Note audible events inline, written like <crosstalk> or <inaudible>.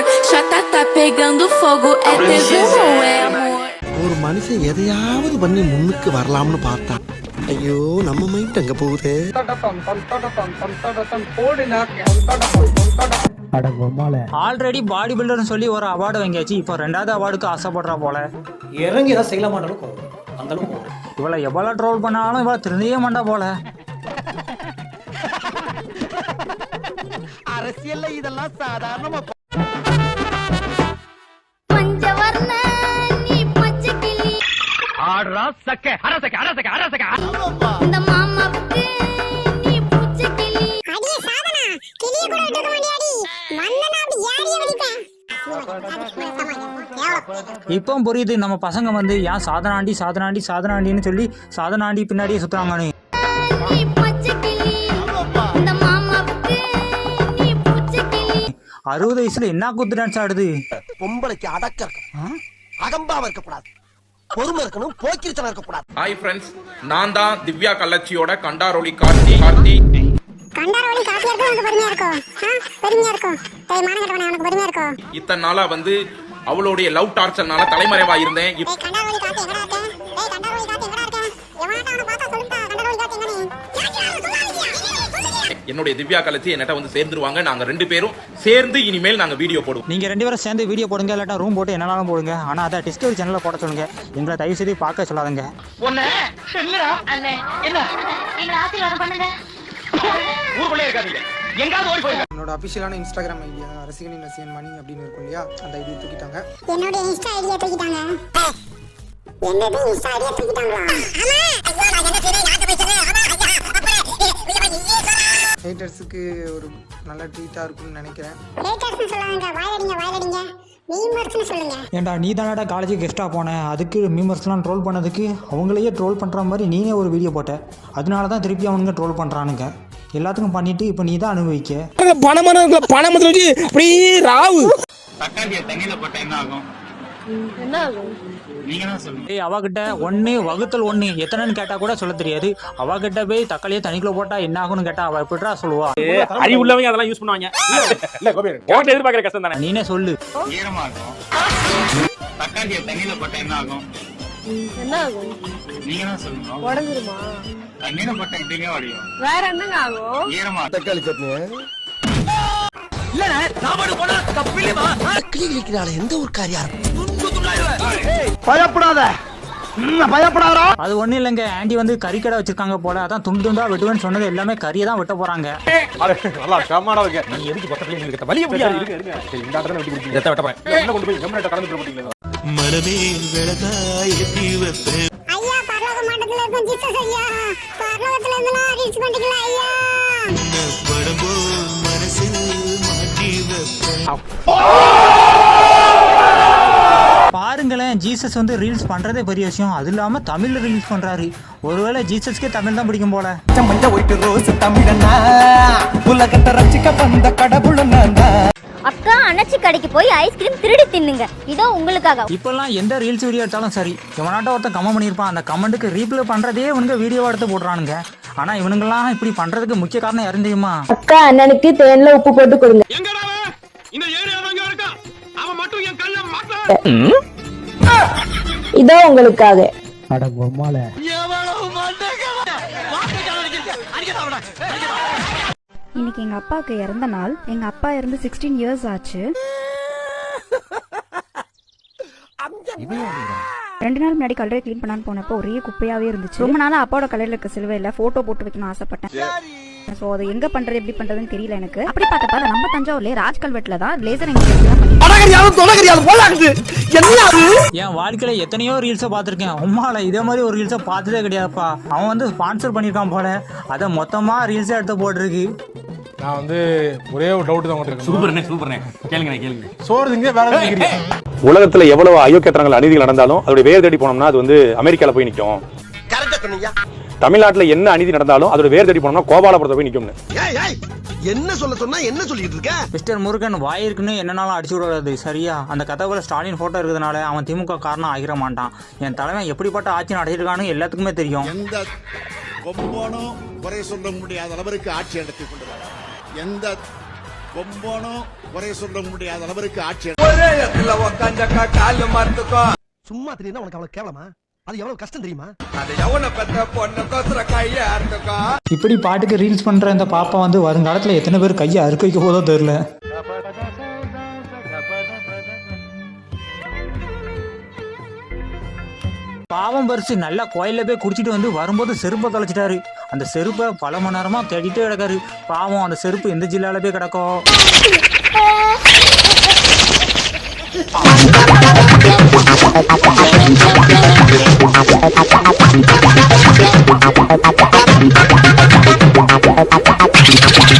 amor. Chata tá pegando fogo, é tesão ou é amor? ஒரு மனுஷன் எதையாவது பண்ணி முன்னுக்கு வரலாம்னு பார்த்தா ஐயோ நம்ம மைண்ட் அங்க போகுதே? ஆல்ரெடி பாடி பில்டர்னு சொல்லி ஒரு அவார்டு வாங்கியாச்சு. இப்போ ரெண்டாவது அவார்டுக்கு ஆசைப்படுறா போல. இறங்கி ஏதாவது செய்யலாம் அந்த அளவுக்கு. இவளை எவ்வளோ ட்ரோல் பண்ணாலும் இவளை திருந்தியே மாட்டா போல. அரசியல்ல இதெல்லாம் சாதாரணமா இந்த மாமாவுக்கு நீ பூச்சை கிளி. அடியே சாதனா கிளிய கூட விட்டுக்க மாட்டியாடி. மண்ணனா அப்படி ஏறிய வெடிப்பேன் இப்போ புரியுது நம்ம பசங்க வந்து ஏன் சாதனாண்டி சாதனாண்டி சாதனாண்டின்னு சொல்லி சாதனாண்டி பின்னாடியே சுத்துறாங்கன்னு. அறுபது வயசுல என்ன குத்து டான்ஸ் ஆடுது? பொம்பளைக்கு அடக்க அகம்பாவ இருக்கக்கூடாது. பொறுமை இருக்கணும் போக்கிரித்தனம் இருக்கக்கூடாது. ஹாய் ஃப்ரெண்ட்ஸ் நான் தான் திவ்யா கள்ளச்சியோட கண்டாரொளி கார்த்தி. கார்த்தி. கண்டாரோலி காப்பியா இருக்கும் உனக்கு பொறுமையா இருக்கும். ஆ? பெருமையா இருக்கும். டேய் மானம் கட்டவனே உனக்கு பொறுமையா இருக்கும் இத்தனை நாளா வந்து அவளுடைய லவ் டார்ச்சர்னால தலைமறைவா இருந்தேன். கண்டாரோலி காப்பி எங்கடா இருக்க? டேய் கண்டாரோலி காப்பி எங்கடா இருக்க? எவனாட்ட அவனை என்னுடைய திவ்யா கள்ளச்சி என்னட்ட வந்து சேர்ந்துருவாங்க. நாங்க ரெண்டு பேரும் சேர்ந்து இனிமேல் நாங்க வீடியோ போடுவோம். நீங்க ரெண்டு பேரும் சேர்ந்து வீடியோ போடுங்க இல்லாட்டா ரூம் போட்டு என்னனாலும் போடுங்க. ஆனா அதை டிஸ்கவரி சேனல்ல போட சொல்லுங்க. எங்களை தயவு செய்து பார்க்க சொல்லாதுங்க. என்னோட அபிஷியலான இன்ஸ்டாகிராம் ஐடியா ரசிகனின் ரசிகன் மணி அப்படின்னு இருக்கும் இல்லையா? அந்த ஐடியை தூக்கிட்டாங்க. என்னோட இன்ஸ்டா ஐடியா தூக்கிட்டாங்க. என்னது? இன்ஸ்டா ஐடியா தூக்கிட்டாங்களா? ஆமா. ஹேட்டர்ஸுக்கு ஒரு நல்ல ட்ரீட்டாக இருக்கும்னு நினைக்கிறேன். ஹேட்டர்ஸ் சொல்லாங்க வாயடிங்க வாயடிங்க மீமர்ஸ்னு சொல்லுங்க. ஏன்டா நீ தானடா காலேஜுக்கு கெஸ்ட்டாக போனேன் அதுக்கு மீமர்ஸ்லாம் ட்ரோல் பண்ணதுக்கு அவங்களையே ட்ரோல் பண்ணுற மாதிரி நீனே ஒரு வீடியோ போட்ட. அதனால தான் திருப்பி அவனுங்க ட்ரோல் பண்ணுறானுங்க எல்லாத்துக்கும் பண்ணிட்டு இப்போ நீ தான் அனுபவிக்க. பணமான பணம் அப்படியே ராவு. ஏய் அவகிட்ட ஒன்று வகுத்தல் ஒன்று எத்தனைன்னு கேட்டால் கூட சொல்ல தெரியாது. அவகிட்ட போய் தக்காளியை தனிக்குள்ள போட்டால் என்ன ஆகும்னு கேட்டால் அவள் எப்படிடா சொல்லுவா? அறிவு உள்ளவங்க அதெல்லாம் யூஸ் பண்ணுவாங்க. இல்ல கோபி <laughs> எதிர்பார்க்கிற கஷ்டம் தானே. நீனே சொல்லு. தக்காளியை தண்ணியில போட்டா என்ன ஆகும் என்ன ஆகும் நீங்க தான் சொல்லணும் உடஞ்சிருமா? தண்ணியில போட்டா எப்படிங்க வடியும் வேற என்னங்க ஆகும்? ஈரமா தக்காளி சட்னி எந்த ஒரு காரியம் பயப்படாத. பயப்படாதா அது ஒன்றும் இல்லைங்க. ஆண்டி வந்து கறிக்கடை வச்சிருக்காங்க போல. அதான் துண்டு துண்டா வெட்டுவேன்னு சொன்னது எல்லாமே கறியை தான் வெட்ட நல்லா இருக்கு. நீ எதுக்கு பக்கத்துல இருக்க? வலிய முடியாது இருக்கு இருக்கு சரி இந்த ஆட்டத்தை வெட்டி பிடிச்சி வெட்ட போறேன். என்ன கொண்டு போய் கம்மிட்ட கலந்து போட்டீங்களா ஐயா பரலோக மண்டலத்துல இருக்கும் ஜீசஸ் ஐயா. பரலோகத்துல இருந்தெல்லாம் ரீச் பண்ணிக்கலாம் ஐயா? பாருங்களேன் ஜீசஸ் வந்து ரீல்ஸ் பண்ணுறதே பெரிய விஷயம். அது இல்லாமல் தமிழில் ரீல்ஸ் பண்ணுறாரு ஒருவேளை ஜீசஸ்க்கே தமிழ் தான் பிடிக்கும் போல. மஞ்ச ஒயிட்டு ரோஸ் தமிழனா? உலகத்தை ரசிக்க வந்த கடவுளும் நான் அக்கா அணைச்சி கடைக்கு போய் ஐஸ்கிரீம் திருடி தின்னுங்க. இதோ உங்களுக்காக. இப்போல்லாம் எந்த ரீல்ஸ் வீடியோ எடுத்தாலும் சரி இவனாட்ட ஒருத்தன் கமெண்ட் பண்ணியிருப்பான். அந்த கமெண்ட்டுக்கு ரீப்ளை பண்ணுறதே இவனுங்க வீடியோ எடுத்து போடுறானுங்க. ஆனால் இவனுங்கெல்லாம் இப்படி பண்ணுறதுக்கு முக்கிய காரணம் யாரும் தெரியுமா? அக்கா அண்ணனுக்கு தேன்ல உப்பு போட்டு கொடுங்க. இதோ உங்களுக்காக. இன்னைக்கு எங்க அப்பாவுக்கு இறந்த நாள். எங்க அப்பா இறந்து சிக்ஸ்டீன் இயர்ஸ் ஆச்சு. ரெண்டு நாள் முன்னாடி கல்லறை க்ளீன் பண்ணான்னு போனப்போ ஒரே குப்பையாவே இருந்துச்சு. ரொம்ப நாளா அப்பாவோட கல்லறையில இருக்க சிலுவையில போட்டோ போட்டு வைக்கணும் ஆசைப்பட்டேன். சோ அதை எங்க பண்றது எப்படி பண்றதுன்னு தெரியல எனக்கு. அப்படி பார்த்தப்ப நம்ம தஞ்சாவூர்ல ராஜ்கல்வெட்ல தான் லேசர் என் வாழ்க்கையில எத்தனையோ ரீல்ஸை பார்த்துருக்கேன். உம்மால இதே மாதிரி ஒரு ரீல்ஸை பார்த்ததே கிடையாதுப்பா. அவன் வந்து ஸ்பான்சர் பண்ணியிருக்கான் போல. அதை மொத்தமாக ரீல்ஸை எடுத்து போட்டிருக்கு. நான் வந்து ஒரே ஒரு டவுட் தான் உங்களுக்கு சூப்பர்ண்ணே சூப்பர்ண்ணே. கேளுங்க கேளுங்க சோறு திங்க திங்கிறீங்க உலகத்துல எவ்வளவு அயோக்கியத்தனங்கள் அநீதிகள் நடந்தாலும் அதோட வேர் தேடி போனோம்னா அது வந்து அமெரிக்கால போய் நிக்கும். தமிழ்நாட்டுல என்ன அநீதி நடந்தாலும் அதோட வேர் தேடி போனோம்னா கோபாலபுரத்தை போய் நிக்கும்னு. ஏய் ஏய் என்ன சொல்ல சொன்னா என்ன சொல்லிட்டு இருக்க? மிஸ்டர் முருகன் வாயிருக்குன்னு என்னனாலும் அடிச்சு விடாது சரியா? அந்த கதவுல ஸ்டாலின் போட்டோ இருக்கிறதுனால அவன் திமுக காரணம் ஆகிர மாட்டான். என் தலைவன் எப்படிப்பட்ட ஆட்சி நடத்திருக்கான்னு எல்லாத்துக்குமே தெரியும். எந்த கொம்பனும் குறை சொல்ல முடியாத அளவிற்கு ஆட்சி நடத்தி கொண்டிருக்கிறார். எந்த கொம்பனும் குறை சொல்ல முடியாத அளவிற்கு ஆட்சி சும்மா தெரியுதா உனக்கு அவ்வளவு கேவலமா? அது எவ்வளவு கஷ்டம் தெரியுமா? இப்படி பாட்டுக்கு ரீல்ஸ் பண்ணுற இந்த பாப்பா வந்து வருங்காலத்தில் எத்தனை பேர் கையை அறுக்க வைக்க போதோ தெரில பாவம் பரிசு நல்லா கோயிலில் போய் குடிச்சிட்டு வந்து வரும்போது செருப்பை தொலைச்சிட்டாரு. அந்த செருப்பை பல மணி நேரமாக தேடிட்டே கிடக்காரு. பாவம் அந்த செருப்பு எந்த ஜில்லால போய் கிடக்கும்?